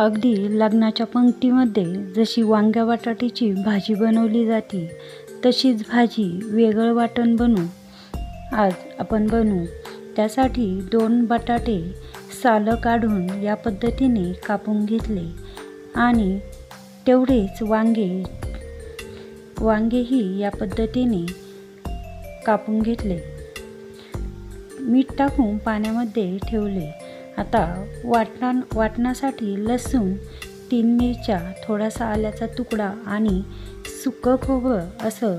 अगदी लग्नाच्या पंक्तीमध्ये जशी वांग्या बटाट्याची भाजी बनवली जाते तशीच भाजी वेगळं वाटण बनवू आज आपण बनवू त्यासाठी दोन बटाटे सालं काढून या पद्धतीने कापून घेतले आणि तेवढेच वांगे वांगेही या पद्धतीने कापून घेतले. मीठ टाकून पाण्यामध्ये ठेवले. आता वाटणा वाटणासाठी लसूण तीन मिरच्या थोडासा आल्याचा तुकडा आणि सुकं खोबरं असं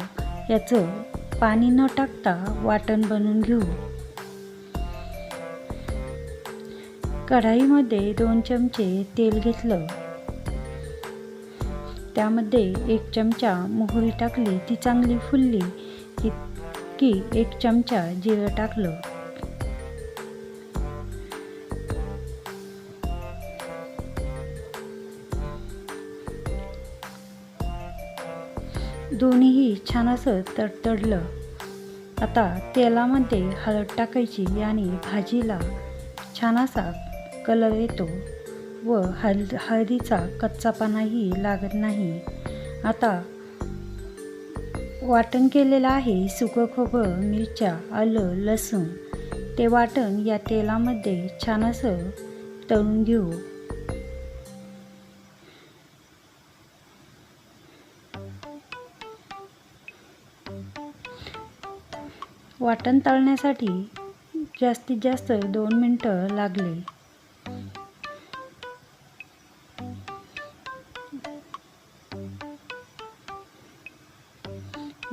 याचं पाणी न टाकता वाटण बनवून घेऊ. कढाईमध्ये दोन चमचे तेल घेतलं. त्यामध्ये एक चमचा मोहरी टाकली ती चांगली फुलली की एक चमचा जिरं टाकलं. दोन्हीही छान असं तडतडलं. आता तेलामध्ये हळद टाकायची आणि भाजीला छान असा कलर येतो व हल हळदीचा कच्चापणाही लागत नाही. आता वाटण केलेलं आहे सुकं खोबरं मिरच्या आलं लसूण. ते वाटण या तेलामध्ये छान असं तळून घेऊ. वाटण तळण्यासाठी जास्तीत जास्त दोन मिनटं लागले.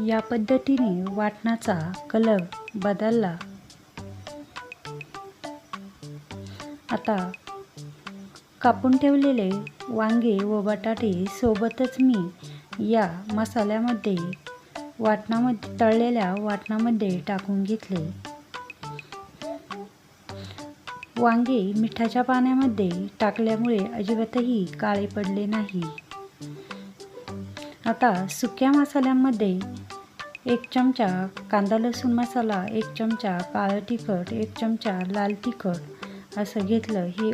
या पद्धतीने वाटणाचा कलर बदलला. आता कापून ठेवलेले वांगे व बटाटे सोबतच मी या मसाल्यामध्ये वाटणामध्ये तळलेल्या वाटणामध्ये टाकून घेतले. वांगे मिठाच्या पाण्यामध्ये टाकल्यामुळे अजिबातही काळे पडले नाही. आता सुक्या मसाल्यांमध्ये एक चमचा कांदा लसूण मसाला एक चमचा काळं तिखट एक चमचा लाल तिखट असं घेतलं. हे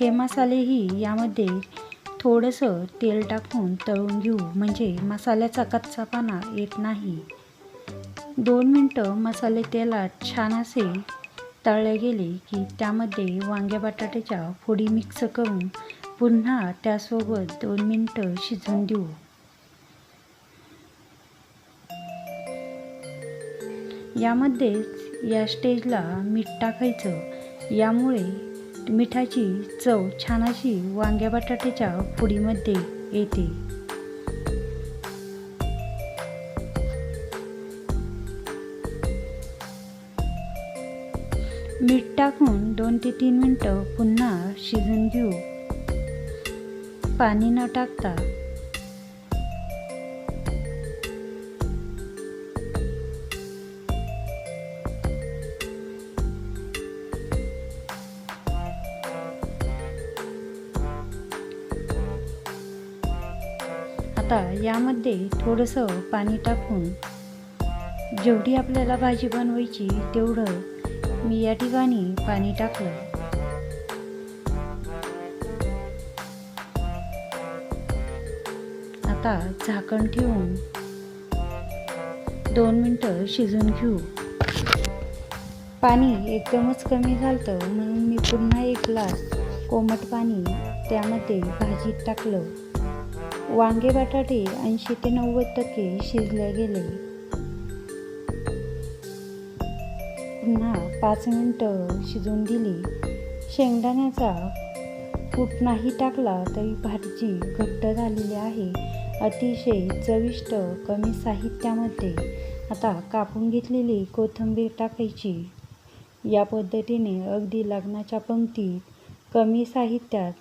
हे मसालेही यामध्ये थोडंसं तेल टाकून तळून घेऊ. म्हणजे मसाल्याचा कच्चापणा येत नाही. दोन मिनटं मसाले तेलात छान असे तळले गेले की त्यामध्ये वांग्या बटाट्याच्या फोडी मिक्स करून पुन्हा त्यासोबत दोन मिनटं शिजवून देऊ. यामध्येच या स्टेजला मीठ टाकायचं. यामुळे मिठाची चव छान अशी वांग्या बटाट्याच्या पुडीमध्ये येते. मीठ टाकून दोन ते तीन मिनटं पुन्हा शिजून घेऊ. पाणी न टाकता आता यामध्ये थोडंसं पाणी टाकून जेवढी आपल्याला भाजी बनवायची तेवढं मी या ठिकाणी पाणी टाकलं. आता झाकण ठेवून दोन मिनटं शिजून घेऊ. पाणी एकदमच कमी झालं म्हणून मी पुन्हा एक ग्लास कोमट पाणी त्यामध्ये भाजीत टाकलं. वांगे बटाटे ऐंशी ते नव्वद टक्के शिजले गेले. पुन्हा पाच मिनटं शिजवून दिली. शेंगदाण्याचा कूट नाही टाकला तरी भाजी घट्ट झालेली आहे. अतिशय चविष्ट कमी साहित्यामध्ये. आता कापून घेतलेली कोथिंबीर टाकायची. या पद्धतीने अगदी लग्नाच्या पंक्तीत कमी साहित्यात